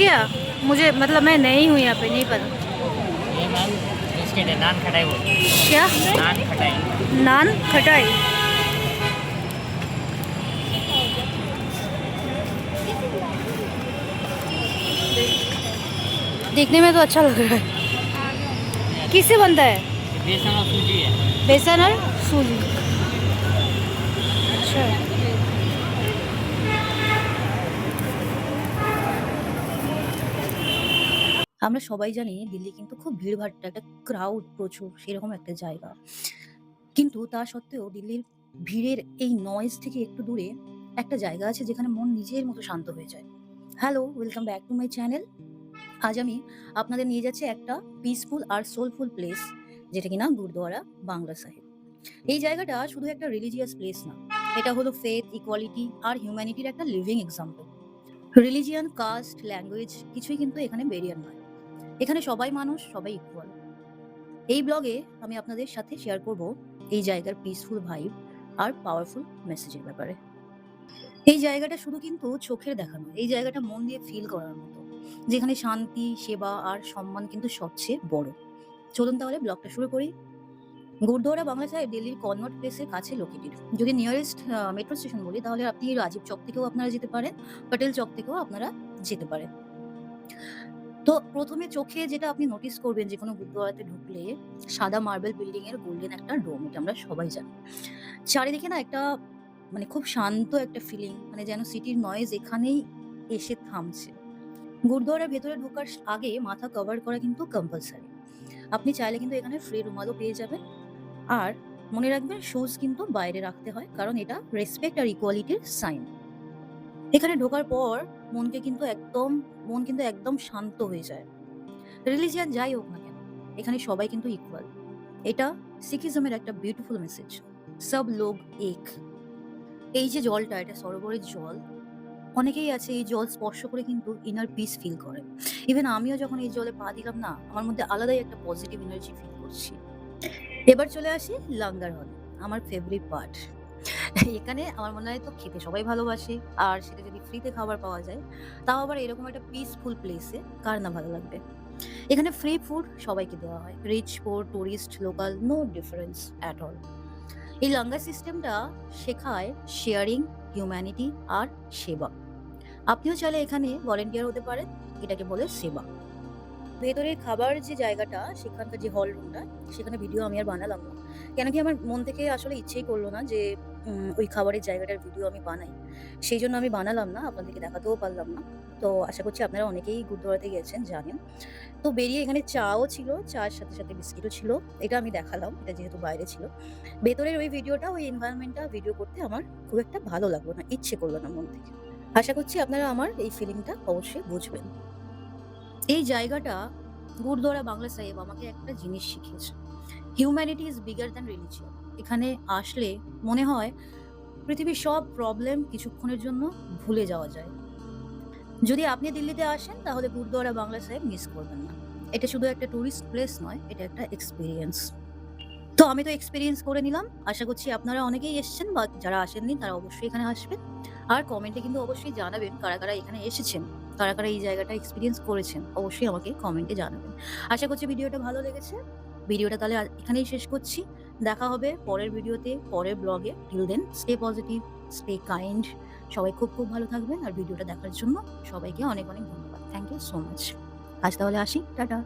क्या मुझे मतलब मैं नई हूँ यहाँ पे नहीं पता। नान खटाई हैं। क्या? नान खटाई। नान खटाई? देखने में तो अच्छा लग रहा है। किससे बनता है? बेसन और सूजी है। बेसन और सूजी। अच्छा। আমরা সবাই জানি দিল্লি কিন্তু খুব ভিড়ভাট্টা একটা ক্রাউড প্রচুর, সেরকম একটা জায়গা। কিন্তু তা সত্ত্বেও দিল্লির ভিড়ের এই নয়েজ থেকে একটু দূরে একটা জায়গা আছে যেখানে মন নিজের মতো শান্ত হয়ে যায়। Hello welcome back to my channel আজ আমি আপনাদের নিয়ে যাচ্ছি একটা পিসফুল আর সোলফুল প্লেস যেটা কিনা গুরুদুয়ারা, বাংলা সাহেব এই জায়গাটা শুধু একটা রিলিজিয়াস প্লেস না, এটা হলো ফেথ ইকুয়ালিটি আর হিউম্যানিটির একটা living example religion caste language কিছুই কিন্তু এখানে বেরিয়ার নয়। এখানে সবাই মানুষ, সবাই ইকুয়াল এই ব্লগে আমি আপনাদের সাথে শেয়ার করব এই জায়গার পিসফুল ভাইব আর পাওয়ারফুল মেসেজের ব্যাপারে। এই জায়গাটা শুধু কিন্তু চোখের দেখা নয়, এই জায়গাটা মন দিয়ে ফিল করার মতো। যেখানে শান্তি, সেবা আর সম্মান কিন্তু সবচেয়ে বড়। চলুন তাহলে ব্লগটা শুরু করি। গুরুদুয়ারা বাংলা সাহেব, দিল্লির কনভার্ট প্লেসের কাছে লোকেটেড। যদি নিয়ারেস্ট মেট্রো স্টেশন বলি, তাহলে আপনি রাজীব চক থেকেও আপনারা যেতে পারেন পটেল চক থেকেও আপনারা যেতে পারেন। তো প্রথমে চোখে যেটা আপনি নোটিস করবেন যে কোনো গুরুদুয়ারাতে ঢুকলে, সাদা মার্বেল বিল্ডিং এর গোল্ডেন একটা ডোম এটা আমরা সবাই জানি। চারিদিকে না একটা মানে খুব শান্ত একটা ফিলিং মানে যেন সিটির নয়েজ এখানেই এসে থামছে। গুরুদুয়ারার ভেতরে ঢোকার আগে মাথা কভার করা কিন্তু কম্পালসারি আপনি চাইলে কিন্তু এখানে ফ্রি রুমালও পেয়ে যাবেন। আর মনে রাখবেন শুজ কিন্তু বাইরে রাখতে হয়, কারণ এটা রেসপেক্ট আর ইকুয়ালিটির সাইন এখানে ঢোকার পর মনকে কিন্তু একদম, মন কিন্তু একদম শান্ত হয়ে যায়। রিলিজিয়ান যাই হোক না কেন, এখানে সবাই কিন্তু ইকুয়াল এটা সিকিজমের একটা বিউটিফুল মেসেজ সব লোক এক। এই যে জলটা, এটা সরোবরের জল, অনেকেই আছে এই জল স্পর্শ করে কিন্তু ইনার পিস ফিল করে। ইভেন আমিও যখন এই জলে পা দিলাম না, আমার মধ্যে আলাদাই একটা পজিটিভ এনার্জি ফিল করছি। এবার চলে আসি লাঙ্গার হল আমার ফেভারিট পার্ট এখানে আমার মনে হয় তো খেতে সবাই ভালোবাসে। আর সেটা যদি ফ্রিতে খাবার পাওয়া যায়, তাও আবার এরকম একটা পিসফুল প্লেসে কার না ভালো লাগবে? এখানে ফ্রি ফুড সবাইকে দেওয়া হয়। Rich poor tourist local no difference at all এই লাঙ্গার সিস্টেমটা শেখায় শেয়ারিং হিউম্যানিটি আর সেবা। আপনিও চাইলে এখানে ভলেন্টিয়ার হতে পারেন। এটাকে বলে সেবা। ভেতরের খাবার যে জায়গাটা, সেখানকার যে হল রুমটা সেখানে ভিডিও আমি আর বানালাম না। কেন কি আমার মন থেকে আসলে ইচ্ছেই করল না যে ওই খাবারের জায়গাটার ভিডিও আমি বানাই। সেই জন্য আমি বানালাম না, আপনাদেরকে দেখাতেও পারলাম না। তো আশা করছি আপনারা অনেকেই গুরুদুয়ারাতে গেছেন জানেন। তো বেরিয়ে এখানে চাও ছিল, চার সাথে সাথে বিস্কিটও ছিল, এটা আমি দেখালাম, এটা যেহেতু বাইরে ছিল। ভেতরের ওই ভিডিওটা ওই এনভায়রনমেন্টটা ভিডিও করতে আমার খুব একটা ভালো লাগল না, ইচ্ছে করল না মন থেকে। আশা করছি আপনারা আমার এই ফিলিংটা অবশ্যই বুঝবেন। এই জায়গাটা গুরুদুয়ারা বাংলা সাহেব আমাকে একটা জিনিস শিখিয়েছে। Humanity is bigger than religion এখানে আসলে মনে হয় পৃথিবীর সব প্রবলেম কিছুক্ষণের জন্য ভুলে যাওয়া যায়। যদি আপনি দিল্লিতে আসেন, তাহলে গুরুদুয়ারা বাংলা সাহেব মিস করবেন না। এটা শুধু একটা টুরিস্ট প্লেস নয়, এটা একটা এক্সপিরিয়েন্স তো আমি তো এক্সপিরিয়েন্স করে নিলাম। আশা করছি আপনারা অনেকেই এসেছেন বা যারা আসেননি, তারা অবশ্যই এখানে আসবেন। আর কমেন্টে কিন্তু অবশ্যই জানাবেন কারা কারা এখানে এসেছেন, কারা কারা এই জায়গাটা এক্সপিরিয়েন্স করেছেন। অবশ্যই আমাকে কমেন্টে জানাবেন। আশা করছি ভিডিওটা ভালো লেগেছে। ভিডিওটা তাহলে এখানেই শেষ করছি। দেখা হবে পরের ভিডিওতে, পরের ব্লগে। Till then stay positive stay kind সবাই খুব খুব ভালো থাকবেন আর ভিডিওটা দেখার জন্য সবাইকে অনেক অনেক ধন্যবাদ। থ্যাংক ইউ সো মাচ আজ তাহলে আসি। টাটা।